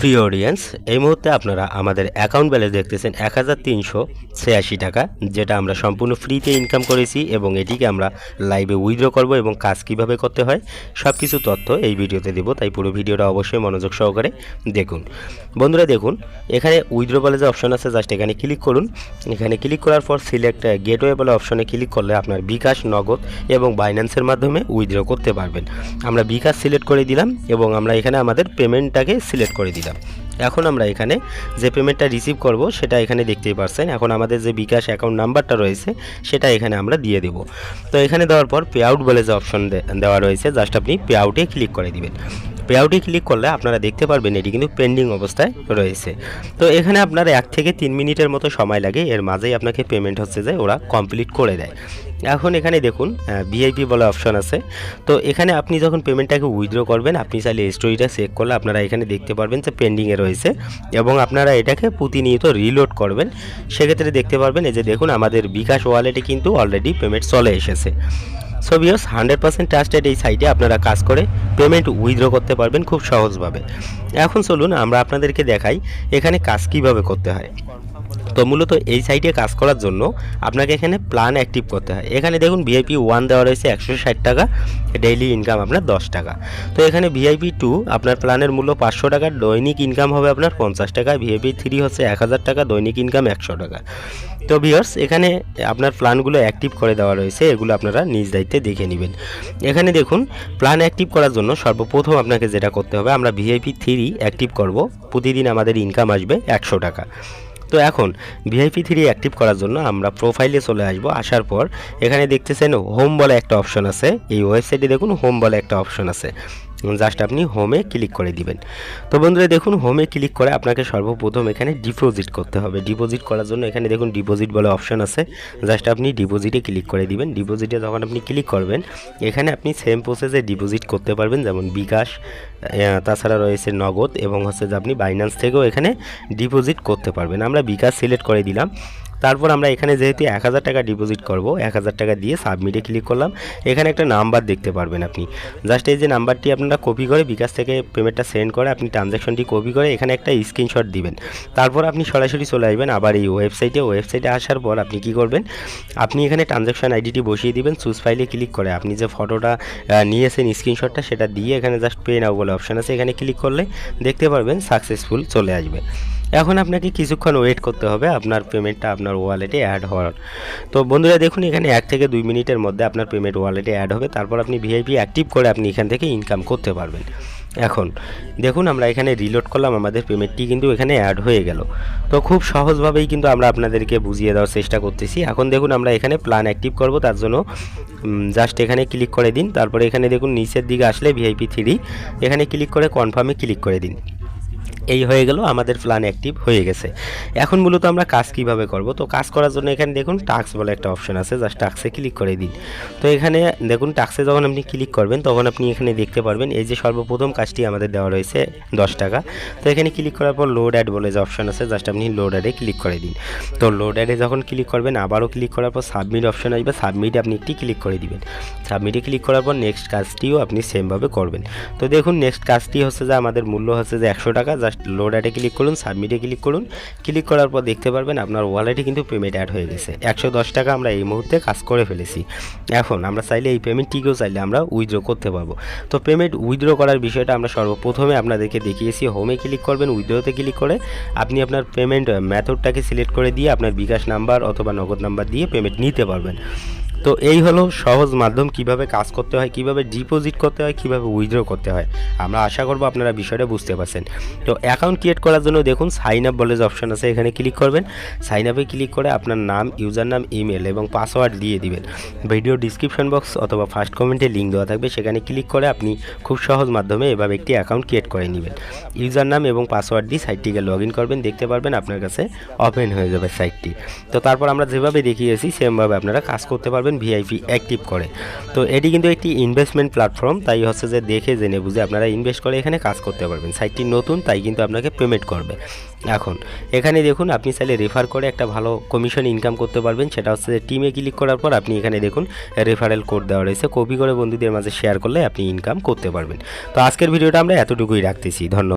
প্রিয় অডিয়েন্স এই মুহূর্তে আপনারা আমাদের অ্যাকাউন্ট ব্যালেন্স দেখতেছেন এক হাজার তিনশো ছিয়াশি টাকা, যেটা আমরা সম্পূর্ণ ফ্রিতে ইনকাম করেছি এবং এটিকে আমরা লাইভে উইথড্র করব এবং কাজ কীভাবে করতে হয় সব কিছু তথ্য এই ভিডিওতে দেবো, তাই পুরো ভিডিওটা অবশ্যই মনোযোগ সহকারে দেখুন। বন্ধুরা দেখুন, এখানে উইথড্র বলে যে অপশন আছে জাস্ট এখানে ক্লিক করুন। এখানে ক্লিক করার পর সিলেক্ট গেটওয়ে বলে অপশনে ক্লিক করলে আপনার বিকাশ, নগদ এবং বাইন্যান্সের মাধ্যমে উইথড্র করতে পারবেন। আমরা বিকাশ সিলেক্ট করে দিলাম এবং আমরা এখানে আমাদের পেমেন্টটাকে সিলেক্ট করে দিলাম। এখন আমরা এখানে যে পেমেন্টটা রিসিভ করব, সেটা এখানে দেখতেই পারছেন। এখন আমাদের যে বিকাশ অ্যাকাউন্ট নাম্বারটা রয়েছে, সেটা এখানে আমরা দিয়ে দেব। তো এখানে দেওয়ার পর পে আউট বলে যে অপশন দেওয়া রয়েছে জাস্ট আপনি পে আউটে ক্লিক করে দিবেন। পে আউটে ক্লিক করলে আপনারা দেখতে পারবেন এটি কিন্তু পেন্ডিং অবস্থায় রয়েছে। তো এখানে আপনার এক থেকে তিন মিনিটের মতো সময় লাগে, এর মাঝেই আপনাকে পেমেন্ট হচ্ছে যে ওরা কমপ্লিট করে দেয়। এখন এখানে দেখুন ভিআইপি বলে অপশন আছে। তো এখানে আপনি যখন পেমেন্টটাকে উইথড্র করবেন, আপনি চাইলে স্টোরিটা চেক করলে আপনারা এখানে দেখতে পারবেন যে পেন্ডিংয়ে রয়েছে এবং আপনারা এটাকে প্রতিনিয়ত রিলোড করবেন। সেক্ষেত্রে দেখতে পারবেন, এই যে দেখুন, আমাদের বিকাশ ওয়ালেটে কিন্তু অলরেডি পেমেন্ট চলে এসেছে। সো বিয়স হান্ড্রেড পার্সেন্ট ট্রাস্টেড এই সাইটে আপনারা কাজ করে পেমেন্ট উইথড্র করতে পারবেন খুব সহজভাবে। এখন চলুন আমরা আপনাদেরকে দেখাই এখানে কাজ কীভাবে করতে হয়। তো মূলত এই সাইটে কাজ করার জন্য আপনাকে এখানে প্ল্যান অ্যাক্টিভ করতে হয়। এখানে দেখুন ভিআইপি ওয়ান দেওয়া রয়েছে একশো ষাট টাকা ডেইলি ইনকাম আপনার দশ টাকা। তো এখানে ভিআইপি টু আপনার প্ল্যানের মূল্য পাঁচশো টাকা, দৈনিক ইনকাম হবে আপনার পঞ্চাশ টাকা ভিআইপি থ্রি হচ্ছে এক হাজার টাকা, দৈনিক ইনকাম একশো টাকা। তো ভিওর্স এখানে আপনার প্ল্যানগুলো অ্যাক্টিভ করে দেওয়া রয়েছে, এগুলো আপনারা নিজ দায়িত্বে দেখে নেবেন। এখানে দেখুন প্ল্যান অ্যাক্টিভ করার জন্য সর্বপ্রথম আপনাকে যেটা করতে হবে, আমরা ভিআইপি থ্রি অ্যাক্টিভ করব। প্রতিদিন আমাদের ইনকাম আসবে একশো টাকা। তো এখন ভিআইপি থ্রি অ্যাক্টিভ করার জন্য আমরা প্রোফাইলে চলে আসব। আসার পর এখানে দেখতেছেন হোম বলে একটা অপশন আছে। এই ওয়েবসাইটে দেখুন হোম বলে একটা অপশন আছে। জাস্ট আপনি হোমে ক্লিক করে দিবেন। তো বন্ধুরা, দেখুন হোমে ক্লিক করে আপনাকে সর্বপ্রথম এখানে ডিপোজিট করতে হবে। ডিপোজিট করার জন্য এখানে দেখুন ডিপোজিট বলে অপশন আছে। জাস্ট আপনি ডিপোজিটে ক্লিক করে দিবেন। ডিপোজিটে যখন আপনি ক্লিক করবেন, এখানে আপনি সেম প্রসেসে ডিপোজিট করতে পারবেন, যেমন বিকাশ তাছাড়া রয়েছে নগদ এবং হচ্ছে যে আপনি বাইন্যান্স থেকেও এখানে ডিপোজিট করতে পারবেন। আমরা বিকাশ সিলেক্ট করে দিলাম। তারপর আমরা এখানে যেহেতু এক হাজার টাকা ডিপোজিট করব, এক হাজার টাকা দিয়ে সাবমিটে ক্লিক করলাম। এখানে একটা নাম্বার দেখতে পারবেন আপনি। জাস্ট এই যে নাম্বারটি আপনারা কপি করে বিকাশ থেকে পেমেন্টটা সেন্ড করে আপনি ট্রানজ্যাকশনটি কপি করে এখানে একটা স্ক্রিনশট দিবেন। তারপর আপনি সরাসরি চলে আসবেন আবার এই ওয়েবসাইটে ওয়েবসাইটে আসার পর আপনি কি করবেন? আপনি এখানে ট্রানজ্যাকশন আইডিটি বসিয়ে দিবেন চুজ ফাইলে ক্লিক করে। আপনি যে ফটোটা নিয়েছেন স্ক্রিনশটটা সেটা দিয়ে এখানে জাস্ট পে নাও বলে অপশান আছে। এখানে ক্লিক করলে দেখতে পারবেন সাকসেসফুল চলে আসবে। এখন আপনাকে কিছুক্ষণ ওয়েট করতে হবে, আপনার পেমেন্টটা আপনার ওয়ালেটে অ্যাড হওয়ার। তো বন্ধুরা দেখুন, এখানে এক থেকে দুই মিনিটের মধ্যে আপনার পেমেন্ট ওয়ালেটে অ্যাড হবে, তারপর আপনি ভিআইপি অ্যাক্টিভ করে আপনি এখান থেকে ইনকাম করতে পারবেন। এখন, দেখুন আমরা এখানে রিলোড করলাম, আমাদের পেমেন্টটি কিন্তু এখানে অ্যাড হয়ে গেল। তো খুব সহজভাবেই কিন্তু আমরা আপনাদেরকে বুঝিয়ে দেওয়ার চেষ্টা করতেছি। এখন দেখুন, আমরা এখানে প্ল্যান অ্যাক্টিভ করব, তার জন্য জাস্ট এখানে ক্লিক করে দিন। তারপরে এখানে দেখুন, নিচের দিকে আসলে ভিআইপি থ্রি এখানে ক্লিক করে কনফার্মে ক্লিক করে দিন। এই হয়ে গেল, আমাদের প্ল্যান অ্যাক্টিভ হয়ে গেছে। এখন মূলত আমরা কাজ কীভাবে করব? তো কাজ করার জন্য এখানে দেখুন টাক্স বলে একটা অপশন আছে জাস্ট টাক্সে ক্লিক করে দিন। তো এখানে দেখুন টাক্সে যখন আপনি ক্লিক করবেন, তখন আপনি এখানে দেখতে পারবেন, এই যে সর্বপ্রথম কাজটি আমাদের দেওয়া রয়েছে দশ টাকা। তো এখানে ক্লিক করার পর লোড অ্যাড বলে যে অপশন আছে জাস্ট আপনি লোড অ্যাডে ক্লিক করে দিন। তো লোড অ্যাডে যখন ক্লিক করবেন, আবারও ক্লিক করার পর সাবমিট অপশন আসবে সাবমিটে আপনি একটি ক্লিক করে দিবেন। সাবমিটে ক্লিক করার পর নেক্সট কাজটিও আপনি সেমভাবে করবেন। তো দেখুন নেক্সট কাজটি হচ্ছে যে আমাদের মূল্য হচ্ছে যে একশো টাকা জাস্ট লোড অ্যাডে ক্লিক করুন সাবমিটে ক্লিক করুন। ক্লিক করার পর দেখতে পারবেন আপনার ওয়ালেটে কিন্তু পেমেন্ট অ্যাড হয়ে গেছে। একশো দশ টাকা আমরা এই মুহূর্তে কাজ করে ফেলেছি। এখন আমরা চাইলে এই পেমেন্টটিকেও চাইলে আমরা উইথড্র করতে পারব। তো পেমেন্ট উইথড্র করার বিষয়টা আমরা সর্বপ্রথমে আপনাদেরকে দেখিয়েছি। হোমে ক্লিক করবেন উইথড্রোতে ক্লিক করে আপনি আপনার পেমেন্ট মেথডটাকে সিলেক্ট করে দিয়ে আপনার বিকাশ নাম্বার অথবা নগদ নাম্বার দিয়ে পেমেন্ট নিতে পারবেন। তো এই হলো সহজ মাধ্যম কীভাবে কাজ করতে হয়, কীভাবে ডিপোজিট করতে হয়, কীভাবে উইথড্র করতে হয়। আমরা আশা করব আপনারা বিষয়টা বুঝতে পারছেন। তো অ্যাকাউন্ট ক্রিয়েট করার জন্য দেখুন সাইন আপ বলে যে অপশন আছে, এখানে ক্লিক করবেন। সাইন আপে ক্লিক করে আপনার নাম ইউজার নাম ইমেল এবং পাসওয়ার্ড দিয়ে দিবেন। ভিডিও ডিসক্রিপশন বক্স অথবা ফার্স্ট কমেন্টে লিঙ্ক দেওয়া থাকবে, সেখানে ক্লিক করে আপনি খুব সহজ মাধ্যমে এভাবে একটি অ্যাকাউন্ট ক্রিয়েট করে নেবেন। ইউজার নাম এবং পাসওয়ার্ড দিয়ে সাইটটিকে লগ ইন করবেন, দেখতে পারবেন আপনার কাছে ওপেন হয়ে যাবে সাইটটি তো তারপর আমরা যেভাবে দেখিয়েছি, সেমভাবে আপনারা কাজ করতে পারবেন। ভিআইপি অ্যাক্টিভ করে। তো এটি কিন্তু একটি ইনভেস্টমেন্ট প্ল্যাটফর্ম তাই হচ্ছে যে দেখে জেনে বুঝে আপনারা ইনভেস্ট করে এখানে কাজ করতে পারবেন। সাইটটি নতুন, তাই কিন্তু আপনাকে পেমেন্ট করবে। এখন, এখানে দেখুন, আপনি চাইলে রেফার করে একটা ভালো কমিশন ইনকাম করতে পারবেন। সেটা হচ্ছে যে টিমে ক্লিক করার পর আপনি এখানে দেখুন রেফারেল কোড দেওয়া রয়েছে। কপি করে বন্ধুদের মাঝে শেয়ার করলে আপনি ইনকাম করতে পারবেন। তো আজকের ভিডিওটা আমরা এতটুকুই রাখতেছি। ধন্যবাদ।